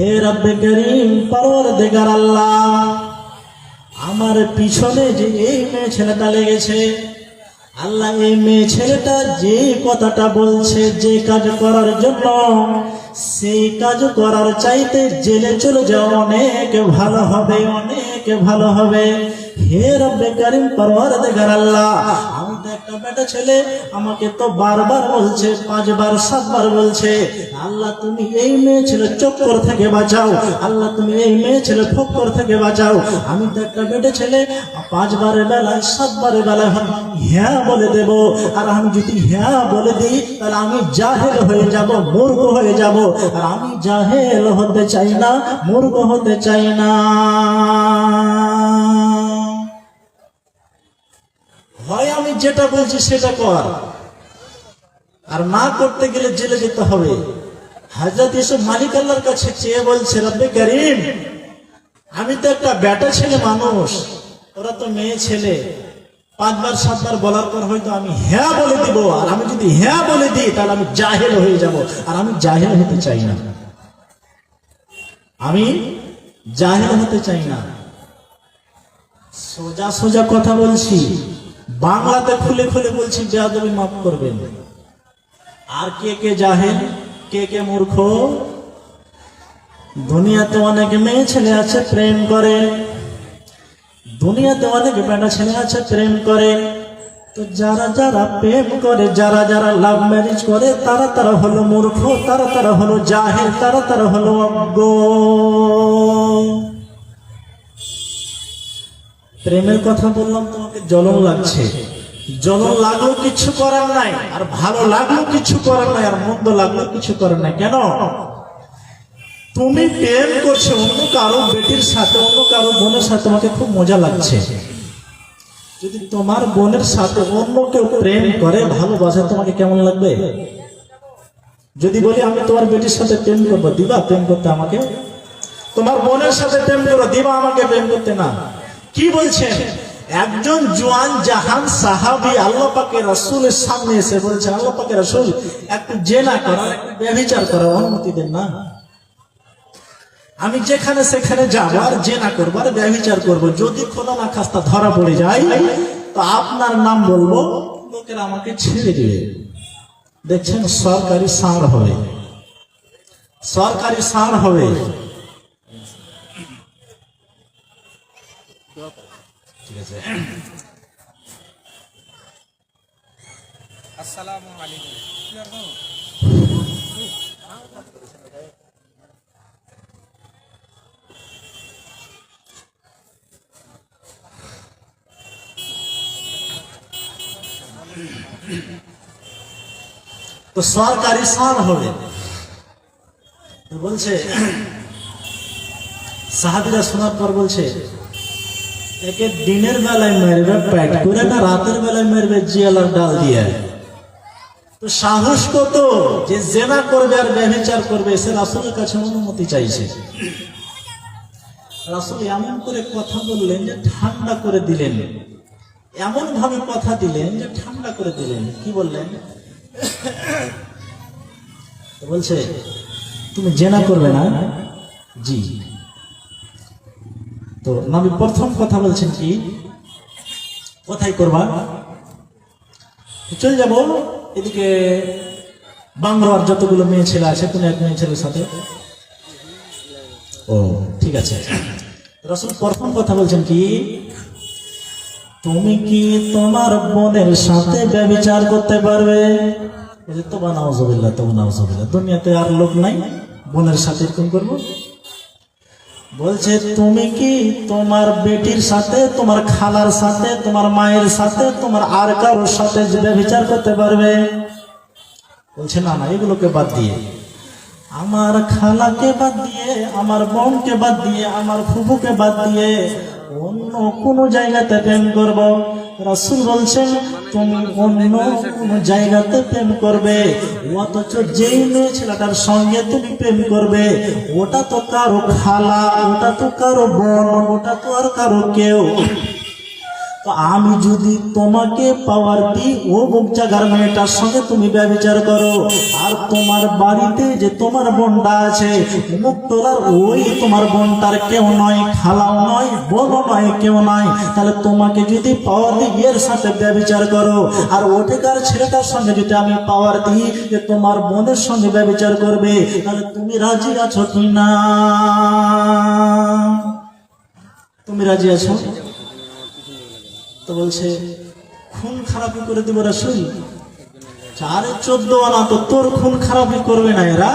হে রব্বে করিম দেগার আল্লাহ, আমার পিছনে যে এই মেয়ে ছেলেটা লেগেছে, আল্লাহ এই মেয়ে ছেলেটা যে কথাটা বলছে, যে কাজ করার জন্য, সেই কাজ করার চাইতে জেলে চলে যাওয়া অনেক ভালো হবে, অনেক ভালো হবে। হে রব্বে করিম পরওয়ার দেখার আল্লাহ তো বেটা ছেলে আমাকে তো বারবার বলছে, পাঁচবার, সাতবার বলছে, আল্লাহ তুমি এই মেয়ে ছেলে থেকে বাঁচাও তুমি এই মেয়ে ছেলে থেকে বাঁচাও। আমি তো একটা বেটে ছেলে পাঁচবারের বেলায় সাতবারের বেলায় হ্যাঁ বলে দেব। আর আমি যদি হ্যাঁ বলে দিই, তাহলে আমি জাহেল হয়ে যাব, মূর্খ হয়ে যাব। আর আমি জাহেল হতে চাই না, মূর্খ হতে চাই না। হয় আমি যেটা বলছি সেটা কর। আর না করতে গেলে জেলে যেতে হবে। হাজরত ইসব মালিক আল্লাহর কাছে চেয়ে বলছে, রব্বে করিম, আমি তো একটা বেটা ছেলে মানুষ ওরা তো মেয়ে ছেলে। পাঁচবার, সাতবার বলার পর হয়তো আমি হ্যাঁ বলে দিব। আর আমি যদি হ্যাঁ বলে দিই, তাহলে আমি জাহেল হয়ে যাব। আর আমি জাহেল হতে চাই না। আমি জাহেল হতে চাই না। সোজা সোজা কথা বলছি। বাংলাতে খুলে খুলে বলছি বেয়াদবি মাফ করবেন। আর কে কে জাহেল, কে কে মূর্খ? দুনিয়াতে অনেক মেয়ে ছেলে আছে, প্রেম করে। দুনিয়াতে অনেক বেটা ছেলে আছে, প্রেম করে। তো যারা যারা প্রেম করে, যারা যারা লাভ ম্যারেজ করে, তারা তারা হলো মূর্খ, তারা তারা হলো জাহেল, তারা তারা হলো অজ্ঞ। প্রেমের কথা বললাম, তোমাকে জ্বলন লাগছে। জ্বলন লাগলেও কিছু করার নাই, আর ভালো লাগলেও কিছু করার নাই, আর মন্দ লাগল কিছু করার নাই। কেন? তুমি প্রেম করছ, অন্য কারও বেটির সাথে, অন্য কারও বোনের সাথে তোমাকে খুব মজা লাগছে। যদি তোমার বোনের সাথে অন্য কেউ প্রেম করে, ভালোবাসে, তোমাকে কেমন লাগবে? যদি বলি, আমি তোমার বেটির সাথে প্রেম করব। দিবা প্রেম করতে আমাকে? তোমার বোনের সাথে প্রেম করো, দিবা আমাকে প্রেম করতে না। কি বলছেন? একজন জোয়ান জাহান সাহাবি আল্লাহ পাকে রসুলের সামনে এসে বলছে আল্লাহ পাকে রসুল, একটু জেনা করা, একটু ব্যভিচার করার অনুমতি দেন না। আমি যেখানে সেখানে যাব, আর জেনা করব, আর ব্যভিচার করব। যদি কোনো না খাস্তা ধরা পড়ে যায়, তো আপনার নাম বলব, লোকেরা আমাকে ছেড়ে দিবে। দেখছেন, সরকারি সার হবে। সরকারি সার হবে। ঠিক আছে আসসালামু আলাইকুম তো সরকারি সার হবে তো বলছে সাহাবিরা শোনার পর বলছে একে দিনের বেলায় মারবে পেট করে না রাতের বেলায় মারবে জিয়ালার ডাল দিয়ে। তো সাহস কত যে জেনা করবে আর ব্যবচার করবে, সে রাসুলের কাছে অনুমতি চাইছে। রাসুল এমন করে কথা বললেন যে ঠান্ডা করে দিলেন। এমন ভাবে কথা দিলেন যে ঠান্ডা করে দিলেন। কি বললেন? বলছে, তুমি জেনা করবে না? জি। তো নবী প্রথম কথা বলছেন কি? কোথায় করবা? চলে যাব এদিকে বাংলার যতগুলো মেয়ে ছেলে আছে, কোন এক মেয়ে ছেলের সাথে। ও, ঠিক আছে। রসুল প্রথম কথা বলছেন কি? তুমি কি তোমার বোনের সাথে ব্যবচার করতে পারবে? তোবা নাউজুবিল্লাহ তোবা নাউজুবিল্লাহ। দুনিয়াতে আর লোক নাই, বোনের সাথে এরকম করব? বলছে, তুমি কি তোমার বেটির সাথে, তোমার খালার সাথে, তোমার মায়ের সাথে, তোমার আর কারোর সাথে বিচার করতে পারবে? বলছে, না না, এগুলোকে বাদ দিয়ে। আমার খালাকে বাদ দিয়ে, আমার বোনকে বাদ দিয়ে, আমার ফুফুকে বাদ দিয়ে অন্য কোনো জায়গাতে প্রেম করব। রাসুল বলছেন তুমি অন্য কোন জায়গাতে প্রেম করবে, অথচ যেই মেয়ে ছেলেটার সঙ্গে তুমি প্রেম করবে, ওটা তো কারও খালা, ওটা তো কারও বন, ওটা তো আর কারও কেউ। আমি যদি তোমাকে পাওয়ার দিই ও মুখজাগার মেয়েটার সঙ্গে তুমি ব্যবচার করো। আর তোমার বাড়িতে যে তোমার বোনটা আছে মুক্তলার ওই তোমার বোনটার কেউ নয়, খালাও নয় বোনও নয়, কেউ নয়। তাহলে তোমাকে যদি পাওয়ার দিই, এর সাথে ব্যবচার করো। আর ওঠেকার ছেলেটার সঙ্গে যদি আমি পাওয়ার দিই, যে তোমার বোনের সঙ্গে ব্যবচার করবে, তাহলে তুমি রাজি আছো কি না? তুমি রাজি আছো? তো বলছে, খুন খারাপি করে দিব রাসুল। চারে চোদ্দ আনা তো তোর খুন খারাপি করবে না এরা।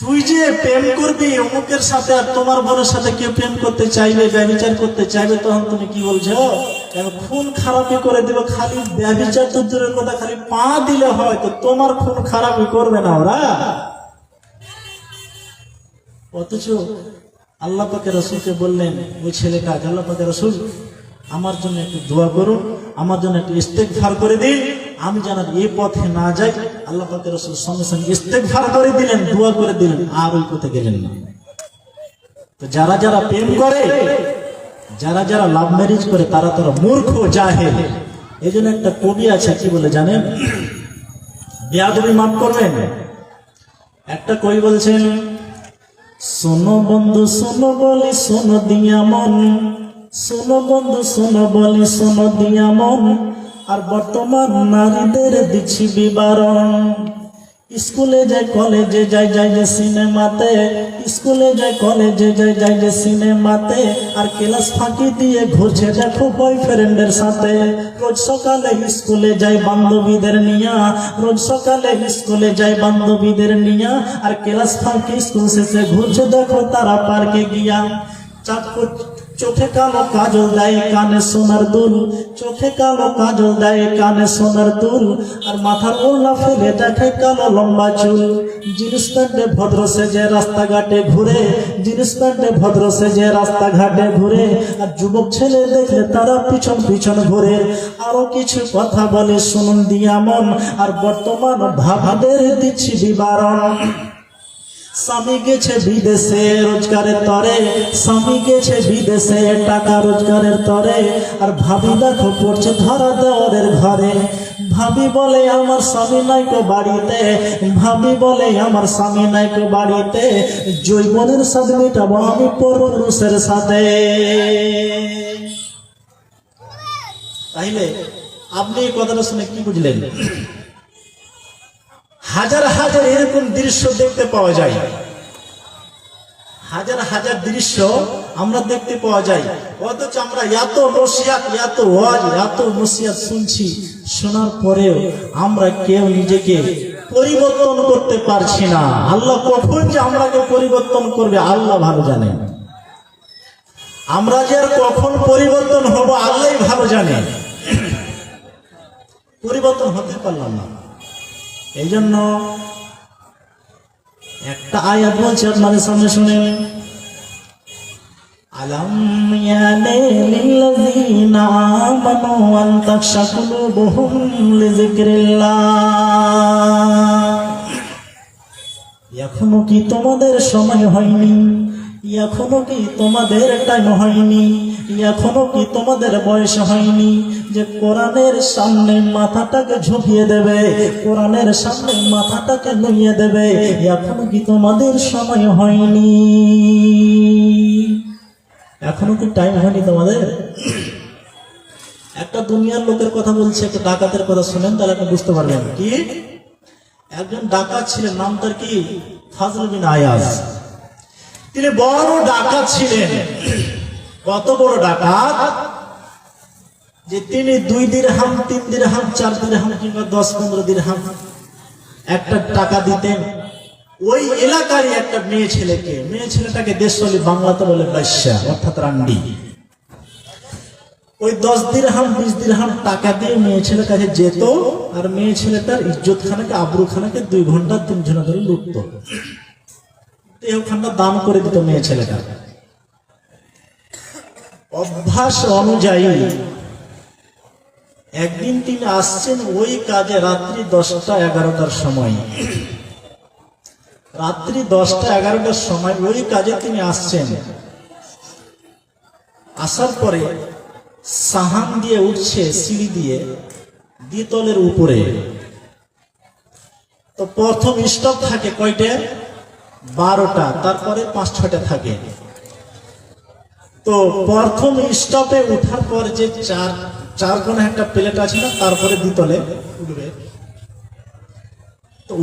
তুই যে প্রেম করবি অমুকের সাথে আর তোমার বোনের সাথে কেউ প্রেম করতে চাইবে ব্যবচার করতে চাইবে তখন তুমি কি বলছো? খুন খারাপি করে দিব, খালি ব্যবচার তো দূরের কথা, খালি পা দিলে হয় তো তোমার খুন খারাপি করবে না ওরা? অথচ আল্লাহ পাকে রসুলকে বললেন, ওই ছেলেটা, আল্লাহ পাকে রসুল আমার জন্য একটু দোয়া করুন, আমার জন্য একটু ইস্তেকভার করে দিন। আমি যেন এই পথে না যাই, আল্লাহ পাকে রসুল সঙ্গে সঙ্গে ইস্তেকভার করে দিলেন, দোয়া করে দিলেন, আর ওই পথে গেলেন না। তো যারা যারা প্রেম করে, যারা যারা লাভ ম্যারেজ করে, তারা তারা মূর্খ জাহেল। এই জন্য একটা কবি আছে, কি বলে জানেন? বেয়াদবি মাফ করবেন? একটা কবি বলছেন, শোনো বন্ধু, শোনো বলি, শোনো দিয়া মন। শোনো বন্ধু, শোনো বলি, শোনো দিয়া মন। আর বর্তমান নারীদের দিচ্ছি বিবরণ। স্কুলে যায়, কলেজে যাই যাই যে সিনেমাতে। স্কুলে যায়, কলেজে যাই যাই যে সিনেমাতে। আর ক্লাস ফাঁকি দিয়ে ঘুরছে, দেখো বয়ফ্রেন্ডের সাথে। রোজ সকালে স্কুলে যাই বান্ধবীদের নিয়া। রোজ সকালে স্কুলে যাই বান্ধবীদের নিয়া। আর ক্লাস ফাঁকি, স্কুল শেষে ঘুরছে, দেখো তারা পার্কে গিয়া। চাঁদপুর চোখে কালো কাজল দেয়, কানে সোনার দুল। চোখে কালো কাজল দেয়, কানে সোনার দুল। আর মাথার ওলা ফেলে দেখে কালো লম্বা চুল। জিনিস প্যান্টে ভদ্র সেজে রাস্তাঘাটে ঘুরে। জিনিস প্যান্টে ভদ্র সেজে রাস্তাঘাটে ঘুরে। আর যুবক ছেলে দেখলে তারা পিছন পিছন ঘুরে। আরও কিছু কথা বলে শুনুন দিয়া মন। আর বর্তমান ভাবাদের দিচ্ছি বিবরণ। স্বামী গেছে বিদেশে রোজগারের তরে, স্বামী গেছে বিদেশে টাকা রোজগারের তরে। আর ভাবি দেখো, পড়ছে ধরা দেওয়ারের ঘরে। ভাবি বলে, আমার স্বামী নাইকো বাড়িতে। ভাবি বলে, আমার স্বামী নাইকো বাড়িতে। জৈবনের সাথে মেটাবো আমি পুরুষের সাথে। তাইলে, আপনি এই কথাটা শুনে কি বুঝলেন? হাজার হাজার এরকম দৃশ্য দেখতে পাওয়া যায়। হাজার হাজার দৃশ্য আমরা দেখতে পাওয়া যায়। অথচ আমরা এত নসিয়াত এত ওয়াজ, এত নসিয়াত শুনছি, শোনার পরেও আমরা কেউ নিজেকে পরিবর্তন করতে পারছি না। আল্লাহ কখন যে আমরাকে পরিবর্তন করবে, আল্লাহ ভালো জানেন আমরা যে আর কখন পরিবর্তন হব আল্লাহ ভালো জানে। পরিবর্তন হতে পারলাম না। এই জন্য একটা আয়াত বলছে আপনাদের সামনে শুনে। এখনও কি তোমাদের সময় হয়নি? এখনও কি তোমাদের টাইম হয়নি? এখনও কি তোমাদের বয়স হয়নি? যে কোরআনের সামনে মাথাটাকে ঝুঁকিয়ে দেবে, কোরআনের সামনে মাথাটাকে নুইয়ে দেবে, এখনও কি তোমাদের সময় হয়নি? এখনও কি টাইম হয়নি তোমাদের? একটা দুনিয়ার লোকের কথা বলছে, একটা ডাকাতের কথা, শুনেন তাহলে আপনি বুঝতে পারবেন। কি? একজন ডাকাত ছিলেন, নাম তার কি? ফাজল বিন আয়াজ। তিনি বড় ডাকাত ছিলেন। কত বড় ডাকাত? যে তিনি দুই দিন হাম তিন দিন হাম চার দিন হাম কিংবা দশ পনেরো দিন হাম একটা টাকা দিতেন। ওই এলাকারই একটা মেয়ে ছেলেকে, মেয়ে ছেলেটাকে দেশ চলে বাংলাতে বলে বাইশা অর্থাৎ রান্ডি। ওই দশ দিন হাম বিশ দিন হাম টাকা দিয়ে মেয়ে ছেলের কাছে যেত, আর মেয়ে ছেলেটার ইজ্জত খানাকে আবরু খানাকে দুই ঘণ্টা তিন ঘণ্টা ধরে লুটতো। দেহখানটা দান করে দিত মেয়ে ছেলেটা। অভ্যাস অনুযায়ী একদিন তিনি আসছেন ওই কাজে রাত্রি দশটা এগারোটার সময়। রাত্রি দশটা এগারোটার সময় ওই কাজে তিনি আসছেন। আসার পরে সাহান দিয়ে উঠছে সিঁড়ি দিয়ে দ্বিতলের উপরে। তো প্রথম স্টপ থাকে কয়টা বারোটা, তারপরে পাঁচ, ছয়টা থাকে। তো প্রথম স্টপে উঠার পর যে চার চার কোণে একটা প্লেট আছে না, তারপরে দ্বিতলে উঠবে।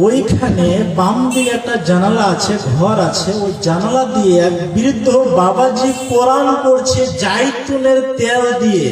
ওইখানে বাম দিকে একটা জানালা আছে, ঘর আছে, ওই জানালা দিয়ে এক বৃদ্ধ বাবাজি কোরআন করছে জাইতুনের তেল দিয়ে।